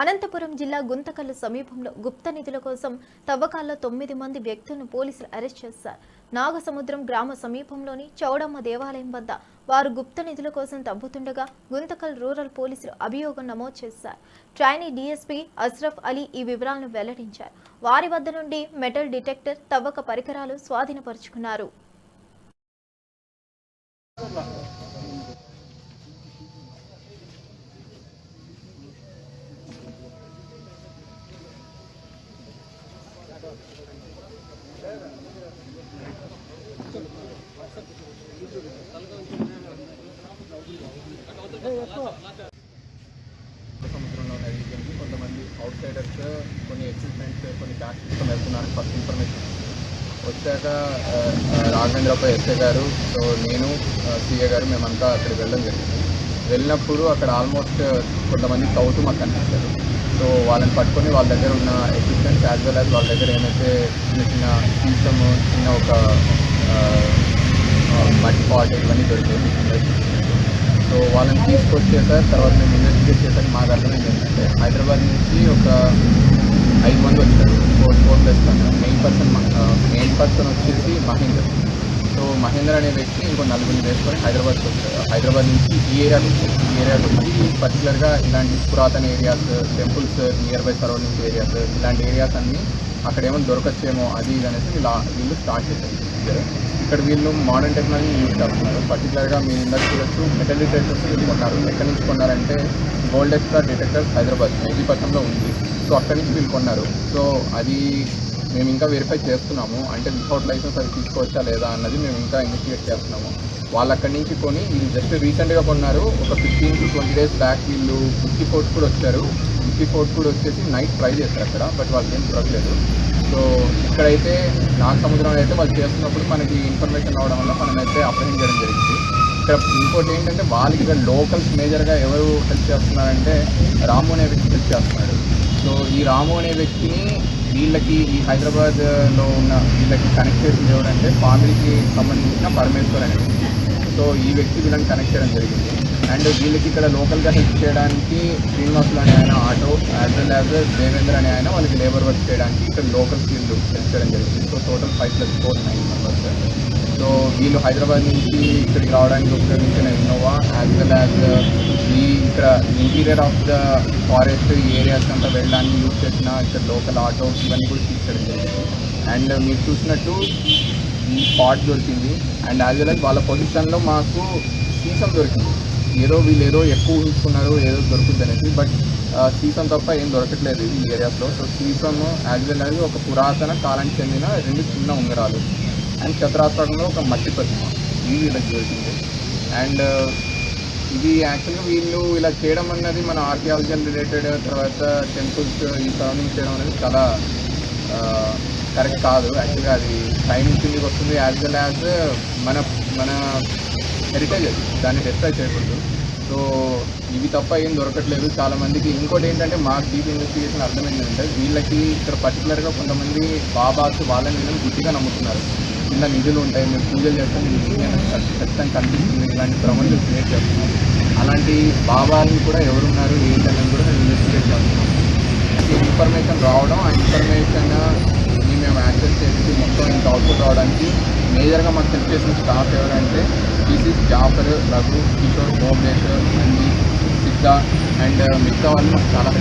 అనంతపురం జిల్లా గుంతకల్లు సమీపంలో గుప్త నిధుల కోసం తవ్వకాల్లో తొమ్మిది మంది వ్యక్తులను పోలీసులు అరెస్ట్ చేశారు. నాగసముద్రం గ్రామ సమీపంలోని చౌడమ్మ దేవాలయం వద్ద వారు గుప్త నిధుల కోసం తవ్వుతుండగా గుంతకల్ రూరల్ పోలీసులు అభియోగం నమోదు చేశారు. ట్రైనీ డీఎస్పీ అజ్రఫ్ అలీ ఈ వివరాలను వెల్లడించారు. వారి వద్ద నుండి మెటల్ డిటెక్టర్ తవ్వక పరికరాలు స్వాధీనపరుచుకున్నారు. సముద్రంలో నదికి కొంతమంది అవుట్ సైడర్స్ కొన్ని ఎక్విప్మెంట్స్ కొన్ని బ్యాగ్స్ తీసుకొని వెళ్తున్నారు ఫస్ట్ ఇన్ఫర్మేషన్ వచ్చాక రాఘవేంద్రపై ఎస్ఏ గారు సో నేను సీఏ గారు మేమంతా అక్కడికి వెళ్ళడం జరిగింది. వెళ్ళినప్పుడు అక్కడ ఆల్మోస్ట్ కొంతమంది తవ్వుతూ మాకు కనిపించారు. సో వాళ్ళని పట్టుకొని వాళ్ళ దగ్గర ఉన్న ఎక్విప్మెంట్స్ యాజ్ వెల్ యాజ్ వాళ్ళ దగ్గర ఏమైతే చిన్న చిన్న సీసమ్ చిన్న ఒక పాట్ ఇవన్నీ దొరికాయి. సో వాళ్ళని తీసుకొచ్చేసారు తర్వాత మేము ఇన్వెస్టిగేట్ చేశాక మాకు అర్థమైంది ఏంటంటే హైదరాబాద్ నుంచి ఒక ఐదు మంది వచ్చారు. Four four plus main person main person వచ్చేసి మహేందర్. సో మహేందర్ అనే వ్యక్తి ఇంకో నలుగురిని వేసుకొని హైదరాబాద్కి వచ్చారు. హైదరాబాద్ నుంచి ఈ ఏరియాకి వచ్చారు. ఈ ఏరియాకి వచ్చి పర్టికులర్గా ఇలాంటి పురాతన areas temples near by surrounding areas ఇలాంటి ఏరియాస్ అన్నీ అక్కడ ఏమైనా దొరకచ్చేమో అది ఇది అనేసి వీళ్ళు స్టార్ట్ చేశారు. ఇక్కడ వీళ్ళు మోడర్న్ టెక్నాలజీ యూజ్ చేస్తున్నారు. పర్టికులర్గా మీరు ఇందాక చూడొచ్చు మెటల్ డిటెక్టర్స్ వీళ్ళు కొన్నారు ఎక్కడి నుంచి కొన్నారంటే గోల్డ్ ఎక్స్ట్రా డిటెక్టర్స్ హైదరాబాద్ మెహదీపట్నంలో ఉంది. సో అక్కడి నుంచి వీళ్ళు కొన్నారు. సో అది మేము ఇంకా వెరిఫై చేస్తున్నాము. అంటే వితౌట్ లైసెన్స్ అది తీసుకోవచ్చా లేదా అన్నది మేము ఇంకా ఇన్వెస్టిగేట్ చేస్తున్నాము. వాళ్ళు అక్కడి నుంచి కొని వీళ్ళు జస్ట్ రీసెంట్గా కొన్నారు. ఒక fifteen to twenty days back వీళ్ళు బుక్కి ఫోర్ట్ కూడా వచ్చారు. బుక్కి ఫోర్ట్ కూడా వచ్చేసి నైట్ ట్రై చేస్తారు అక్కడ బట్ వాళ్ళకి ఏం దొరకలేదు సో ఇక్కడైతే నాగ సముద్రంలో అయితే వాళ్ళు చేస్తున్నప్పుడు మనకి ఇన్ఫర్మేషన్ రావడం వల్ల మనం అయితే అప్రహెండ్ చేయడం జరిగింది. ఇక్కడ ఇంకోటి ఏంటంటే వాళ్ళకి ఇక్కడ లోకల్స్ మేజర్గా ఎవరు హెల్ప్ చేస్తున్నారంటే రాము అనే వ్యక్తి హెల్ప్ చేస్తున్నాడు. సో ఈ రాము అనే వ్యక్తిని వీళ్ళకి ఈ హైదరాబాద్లో ఉన్న వీళ్ళకి కనెక్ట్ చేసింది ఎవరంటే ఫ్యామిలీకి సంబంధించిన పరమేశ్వర్ అనే వ్యక్తి. సో ఈ వ్యక్తి వీళ్ళని కనెక్ట్ చేయడం జరిగింది. అండ్ వీళ్ళకి ఇక్కడ లోకల్గా హెల్ప్ చేయడానికి శ్రీనివాసులు అనే ఆయన ఆటో యాజ్ దేవేంద్ర అనే ఆయన వాళ్ళకి లేబర్ వర్క్ చేయడానికి ఇక్కడ లోకల్ వీళ్ళు హెల్ప్ చేయడం జరిగింది. So total five plus four nine members so వీళ్ళు హైదరాబాద్ నుంచి ఇక్కడికి రావడానికి ఉపయోగించిన ఇన్నోవా యాజ్ వెల్ యాజ్ ఈ ఇక్కడ interior of the forest areas అంతా వెళ్ళడానికి యూజ్ చేసిన ఇక్కడ లోకల్ ఆటోస్ ఇవన్నీ కూడా తీసుకోవడం జరిగింది. అండ్ uh, మీరు చూసినట్టు ఈ పాట్ దొరికింది. అండ్ యాజ్ వెల్ యాజ్ వాళ్ళ పొజిషన్లో మాకు సీసం దొరికింది. ఏదో వీళ్ళు ఏదో ఎక్కువ ఊహించుకున్నారు ఏదో దొరుకుతుంది అనేసి. బట్ సీసం తప్ప ఏం దొరకట్లేదు ఈ ఏరియాస్లో. సో సీసం యాజ్ వెల్ యాజ్ ఒక పురాతన కాలానికి చెందిన రెండు చిన్న ఉంగరాలు. అండ్ చతురాస్త్రంలో ఒక మట్టి ప్రతిమ. ఇది వీళ్ళకి దొరికింది. అండ్ ఇది యాక్చువల్గా వీళ్ళు ఇలా చేయడం అన్నది మన ఆర్కియాలజీ రిలేటెడ్ తర్వాత టెంపుల్స్ ఈ సరౌండింగ్ చేయడం అనేది చాలా కరెక్ట్ కాదు. యాక్చువల్గా అది టైం కిందికి వస్తుంది. యాజ్ వెల్ యాజ్ మన మన హెరిటేజ్ దాన్ని డిస్ట్రాయ్ చేయకూడదు. సో ఇవి తప్ప ఏం దొరకట్లేదు. చాలామందికి ఇంకోటి ఏంటంటే మాకు డీప్ ఇన్వెస్టిగేషన్ అర్థమైందంటే వీళ్ళకి ఇక్కడ పర్టికులర్గా కొంతమంది బాబాస్ వాళ్ళని వీళ్ళని గుడ్డిగా నమ్ముతున్నారు. కింద నిధులు ఉంటాయి మీరు పూజలు చేస్తే ఖచ్చితంగా కనిపిస్తుంది. ఇలాంటి ప్రపంచం క్రియేట్ చేస్తున్నారు. అలాంటి బాబాలను కూడా ఎవరున్నారు ఏంటనేది కూడా మేము ఇన్వెస్టిగేట్ చేస్తున్నాం. ఇన్ఫర్మేషన్ రావడం ఆ ఇన్ఫర్మేషన్ మేము యాక్సెస్ చేసి మొత్తం ఇంత అవుట్పుట్ రావడానికి మేజర్గా మాకు హెల్ప్ చేసిన స్టాఫ్ ఎవరంటే పీసీస్ జాఫర్ రఘు కిషోర్ మోహేష్ మంది అండ్ మిగతా వాళ్ళు మాకు చాలా